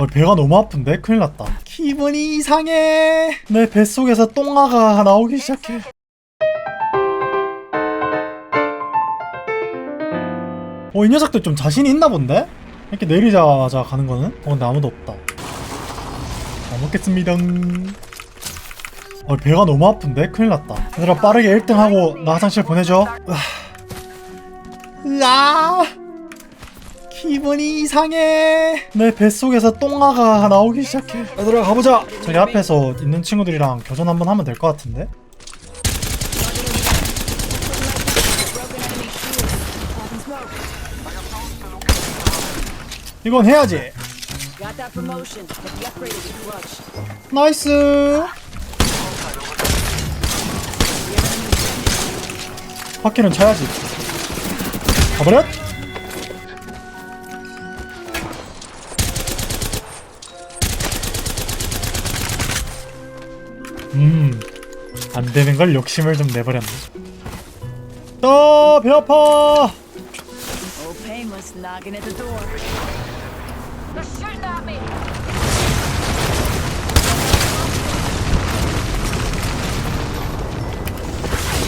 어, 배가 너무 아픈데? 큰일 났다. 기분이 이상해. 내 뱃속에서 똥아가 나오기 시작해. 어, 이 녀석들 좀 자신이 있나 본데? 이렇게 내리자마자 가는 거는? 어, 근데 아무도 없다. 잘 먹겠습니다. 어, 배가 너무 아픈데? 큰일 났다. 얘들아, 빠르게 1등 하고 나 화장실 보내줘. 으아! 기분이 이상해. 내 뱃속에서 똥아가 나오기 시작해. 얘들아, 가보자. 저기 앞에서 있는 친구들이랑 교전 한번 하면 될 것 같은데? 이건 해야지. 나이스. 바퀴는 차야지. 가버렸. 안 되는 걸 욕심을 좀 내버렸네. 아, 배 아파.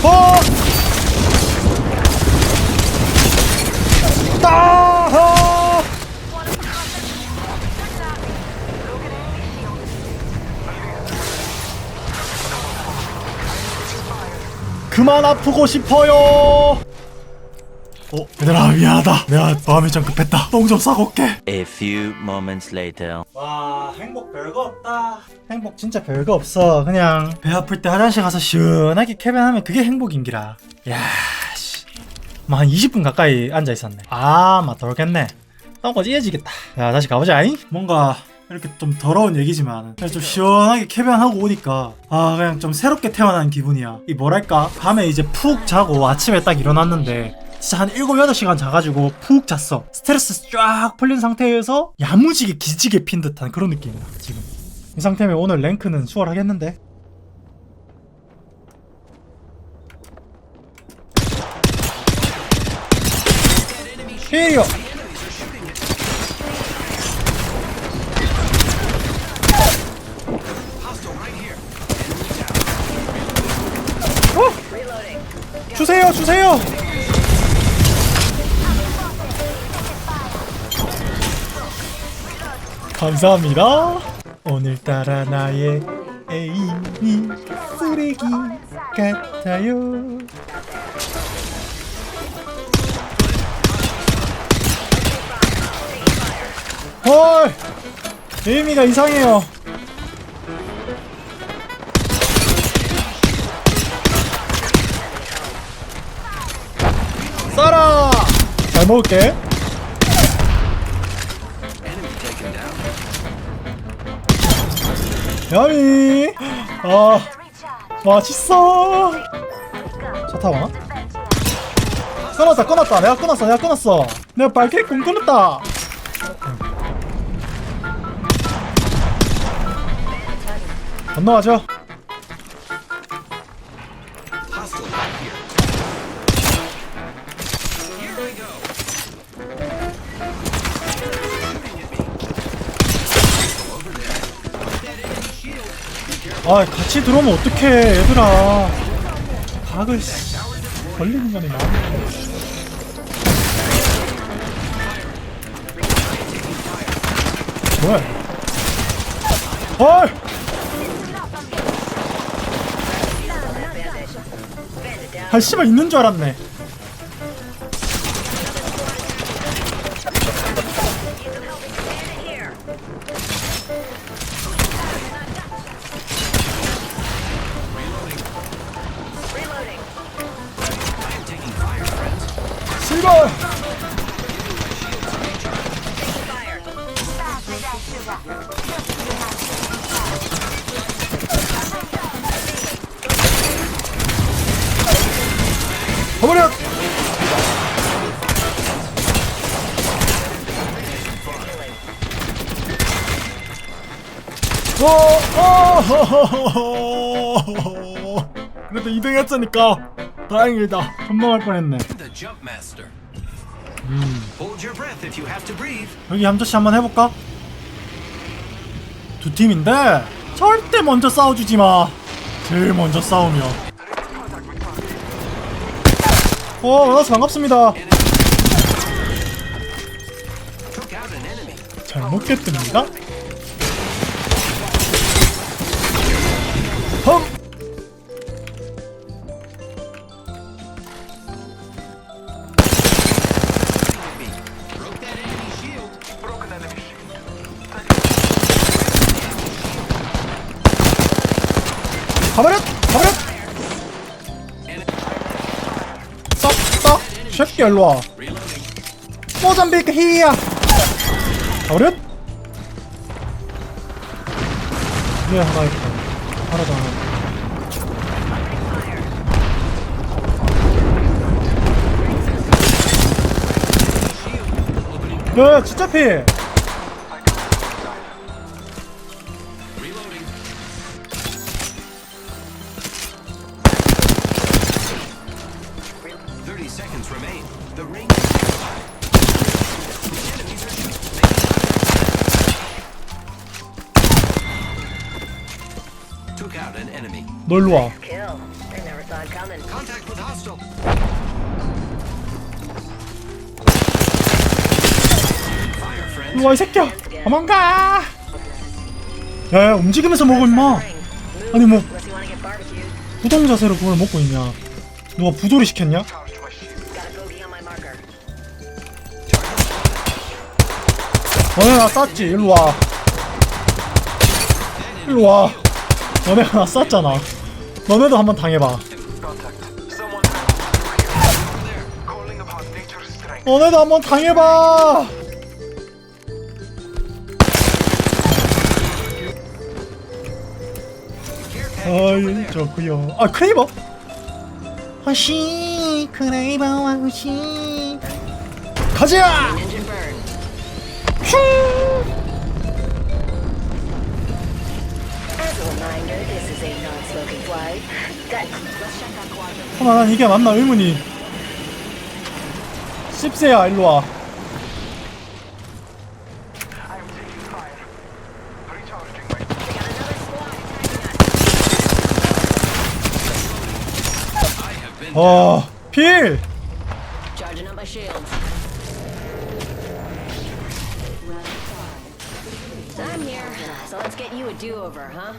Old 그만 아프고 싶어요. 어, 얘들아 미안하다. 내가 마음이 좀 급했다. 똥 좀 싸고 올게. A few moments later. 와 행복 별거 없다 행복 진짜 별거 없어 그냥 배 아플 때 화장실 가서 시원하게 캐변하면 그게 행복인기라 야 씨 뭐한 20분 가까이 앉아 있었네 아막 돌겠네 똥꼬 찢어지겠다 야 다시 가보자잉 뭔가 이렇게 좀 더러운 얘기지만 그냥 좀 시원하게 캐변하고 오니까 아 그냥 좀 새롭게 태어난 기분이야. 이 뭐랄까? 밤에 이제 푹 자고 아침에 딱 일어났는데 진짜 한 7, 8시간 자가지고 푹 잤어. 스트레스 쫙 풀린 상태에서 야무지게 기지개 핀 듯한 그런 느낌이야 지금. 이 상태면 오늘 랭크는 수월하겠는데 어? 주세요 주세요. 감사합니다. 오늘따라 나의 애인이 쓰레기 같아요. 헐 에이미가 이상해요 먹을게. 야미. 아 맛있어. 차 나? 끊었다 끊었다. 내가 끊었어 내가 끊었어. 내가 빨개 꿈 끊었다. 건너가죠 아 같이 들어오면 어떡해 얘들아. 각을 씨, 걸리는 거네 나 뭐야 헐! 아 씨발 있는 줄 알았네 그래도 2등 했으니까 다행이다. 전망할 뻔했네. Breathe. 여기 함저씨 한번 해볼까? 두 팀인데 절대 먼저 싸워주지 마. 제일 먼저 싸우며. 어, 만나서 반갑습니다. 잘 먹겠습니다. 험. 가버려! 가버려! 썩! 썩! 새끼 일로와 모잠비크 히야! 가버려! 네 하나 있고 하나 더 하나 야 진짜 피! Enemy. 너 일로와 Kill. I never saw it coming. Contact with hostile. Fire, friend. 일로와 이 새끼야 도망가 야야 움직이면서 먹어 임마 아니 뭐 Unless you want to get barbecued. 부동 자세로 그걸 먹고 있냐 누가 부조리 시켰냐? Got a bogey on my marker. 너네 나 쌌지 일로와 일로와 너네가 나 쌌잖아. 너네도 한번 당해봐. 너네도 한번 당해봐. 아이 좋구요. 아 크레이버? 허시 크레이버와 후시. 가자! Engine 하나 난 이게 맞나 의문이 씹새야 일로와 어, 필! I'm here, so let's get you a do-over, huh?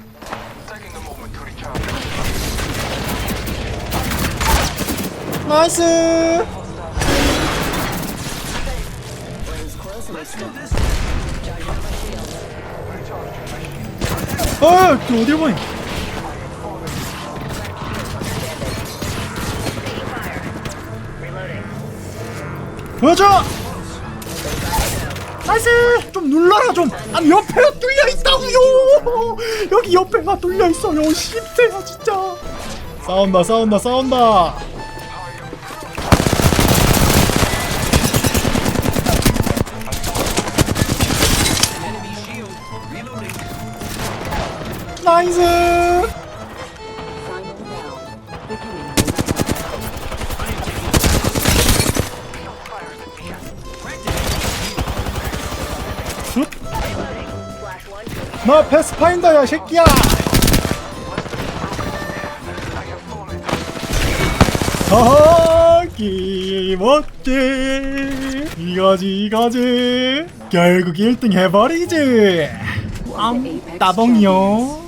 나이스! Rings close and we still 어, 그 어딜 보니? reloading. 보여줘! 나이스! 좀 눌러라 좀! 아니 옆에가 뚫려 있다고요! 여기 옆에가 뚫려 있어요. 씹새야 진짜. 싸운다 싸운다 싸운다. 나이스! 나 패스파인더야 새끼야! 하기 멋지 이거지 이거지. 결국 1등 해버리지. 아 따봉이요